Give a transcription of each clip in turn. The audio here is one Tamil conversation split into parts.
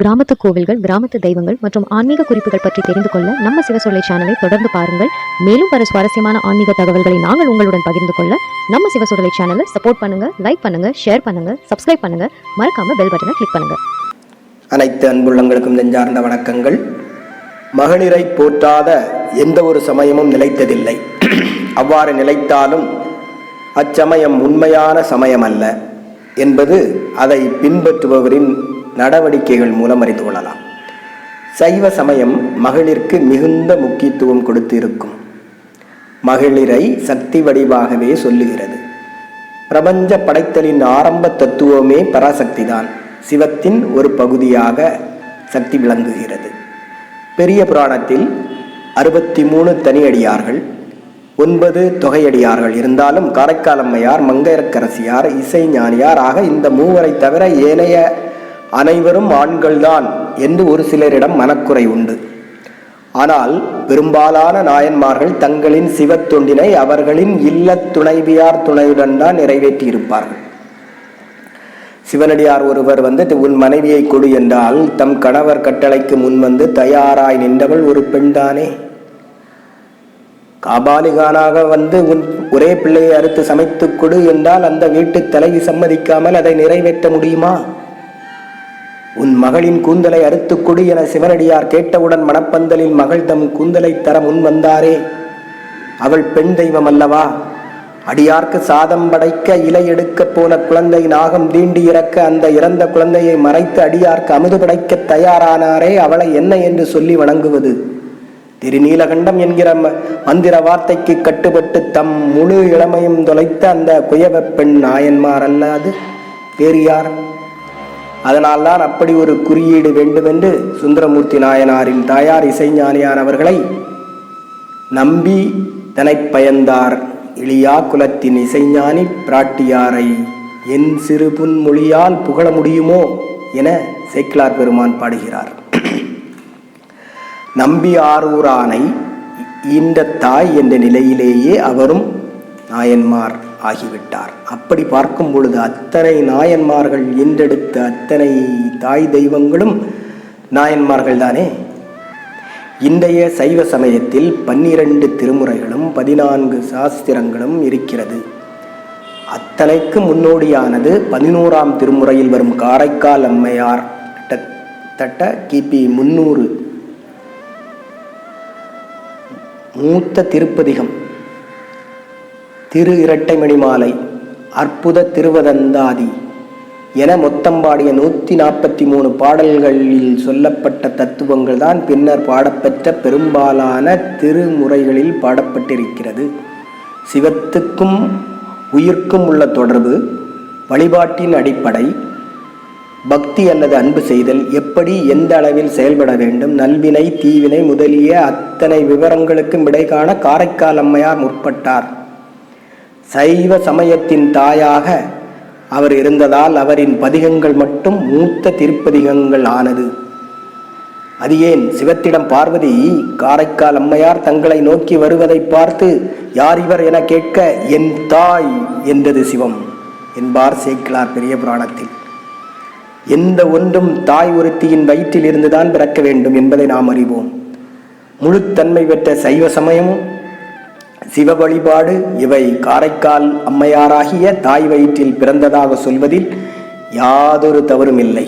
கிராமத்து கோவில்கள் கிராமத்து தெய்வங்கள் மற்றும் ஆன்மீக குறிப்புகள் பற்றி தெரிந்து கொள்ள நம்ம சிவசொல்லை சேனலை தொடர்ந்து பாருங்கள். மேலும் பல சுவாரஸ்யமான ஆன்மீக தகவல்களை நாங்கள் உங்களுடன் பகிர்ந்து கொள்ள நம்ம சிவசொல்லை சேனலை சப்போர்ட் பண்ணுங்க லைக் பண்ணுங்க ஷேர் பண்ணுங்க சப்ஸ்கிரைப் பண்ணுங்க. மறக்காம பெல் பட்டனை கிளிக் பண்ணுங்க. அனைத்து அன்புள்ளங்களுக்கும் நெஞ்சார்ந்த வணக்கங்கள். மகளிரை போற்றாத எந்த ஒரு சமயமும் நிலைத்ததில்லை. அவ்வாறு நிலைத்தாலும் அச்சமயம் உண்மையான சமயம் அல்ல என்பது அதை பின்பற்றுபவரின் நடவடிக்கைகள் மூலம் அறிந்து கொள்ளலாம். சைவ சமயம் மகளிருக்கு மிகுந்த முக்கியத்துவம் கொடுத்து இருக்கும் மகளிரை சக்தி வடிவாகவே சொல்லுகிறது. பிரபஞ்ச படைத்தலின் ஆரம்ப தத்துவமே பராசக்திதான். சிவத்தின் ஒரு பகுதியாக சக்தி விளங்குகிறது. பெரிய புராணத்தில் அறுபத்தி மூணு தனியடியார்கள் ஒன்பது தொகையடியார்கள் இருந்தாலும் காரைக்காலம்மையார் மங்கையரக்கரசியார் இசை ஞானியார் ஆக இந்த மூவரை தவிர ஏனைய அனைவரும் ஆண்கள்தான் என்று ஒரு சிலரிடம் மனக்குறை உண்டு. ஆனால் பெரும்பாலான நாயன்மார்கள் தங்களின் சிவத் தொண்டினை அவர்களின் இல்ல துணைவியார் துணையுடன் தான் நிறைவேற்றியிருப்பார்கள். சிவனடியார் ஒருவர் வந்து உன் மனைவியை கொடு என்றால் தம் கணவர் கட்டளைக்கு முன் வந்து தயாராய் நின்றவள் ஒரு பெண்தானே? காபாலிகானாக வந்து உன் ஒரே பிள்ளையை அறுத்து சமைத்துக் கொடு என்றால் அந்த வீட்டு தலைவி சம்மதிக்காமல் அதை நிறைவேற்ற முடியுமா? உன் மகளின் கூந்தலை அறுத்து கொடு என சிவனடியார் கேட்டவுடன் மணப்பந்தலில் மகள் தம் கூந்தலை தர முன் வந்தாரே. அவள் பெண் தெய்வம் அல்லவா? அடியார்க்கு சாதம் படைக்க இலை எடுக்க போன குழந்தை நாகம் தீண்டி இறக்க அந்த இறந்த குழந்தையை மறைத்து அடியார்க்கு அமுது படைக்க தயாரானாரே அவளை என்ன என்று சொல்லி வணங்குவது? திருநீலகண்டம் என்கிற ம- மந்திர வார்த்தைக்கு கட்டுப்பட்டு தம் முழு இளமையும் தொலைத்த அந்த குயவ பெண் நாயன்மார் அல்லாது வேறு யார்? அதனால்தான் அப்படி ஒரு குறியீடு வேண்டுமென்று சுந்தரமூர்த்தி நாயனாரின் தாயார் இசைஞானியார் அவர்களை நம்பி தனைப் பயந்தார் இளியா குலத்தின் இசைஞானி பிராட்டியாரை என் சிறு புன்மொழியால் புகழ முடியுமோ? என சேக்கிலார் பெருமான் பாடுகிறார். நம்பி ஆரூரானை ஈன்ற தாய் என்ற நிலையிலேயே அவரும் நாயன்மார். ஆகிவிட்டார். அப்படி பார்க்கும் பொழுது அத்தனை நாயன்மார்கள் என்றெடுத்த அத்தனை தாய் தெய்வங்களும் நாயன்மார்கள் தானே? இன்றைய சைவ சமயத்தில் பன்னிரண்டு திருமுறைகளும் பதினான்கு சாஸ்திரங்களும் இருக்கிறது. அத்தனைக்கு முன்னோடியானது பதினோராம் திருமுறையில் வரும் காரைக்கால் அம்மையார். கிட்டத்தட்ட கிபி முன்னூறு. மூத்த திருப்பதிகம். திரு இரட்டைமணி மாலை அற்புத திருவதந்தாதி என மொத்தம் பாடிய நூற்றி நாற்பத்தி மூணு பாடல்களில் சொல்லப்பட்ட தத்துவங்கள் தான் பின்னர் பாடப்பெற்ற பெரும்பாலான திருமுறைகளில் பாடப்பட்டிருக்கிறது. சிவத்துக்கும் உயிர்க்கும் உள்ள தொடர்பு வழிபாட்டின் அடிப்படை பக்தி அல்லது அன்பு செய்தல் எப்படி எந்த அளவில் செயல்பட வேண்டும் நல்வினை தீவினை முதலிய அத்தனை விவரங்களுக்கும் விடை காண காரைக்கால் அம்மையார் முற்பட்டார். சைவ சமயத்தின் தாயாக அவர் இருந்ததால் அவரின் பதிகங்கள் மட்டும் மூத்த திருப்பதிகங்கள் ஆனது. அது ஏன்? சிவத்திடம் பார்வதி காரைக்கால் அம்மையார் தங்களை நோக்கி வருவதை பார்த்து யார் இவர் என கேட்க என் தாய் என்றது சிவம் என்பார் சேக்கிலார் பெரிய புராணத்தில். எந்த ஒன்றும் தாய் ஒருத்தியின் வயிற்றில் இருந்துதான் பிறக்க வேண்டும் என்பதை நாம் அறிவோம். முழுத்தன்மை பெற்ற சைவ சமயமும் சிவ வழிபாடு இவை காரைக்கால் அம்மையாராகிய தாய் வயிற்றில் பிறந்ததாக சொல்வதில் யாதொரு தவறும் இல்லை.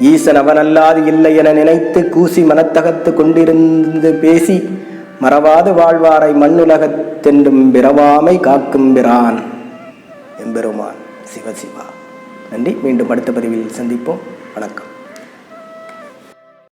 ஈசன் அவனல்லாது இல்லை என நினைத்து கூசி மனத்தகத்து கொண்டிருந்து பேசி மறவாது வாழ்வாரை மண்ணுலகத்தென்றும் பிறவாமை காக்கும் பிரான் எம்பெருமான் சிவசிவா. நன்றி. மீண்டும் அடுத்த பதிவில் சந்திப்போம். வணக்கம்.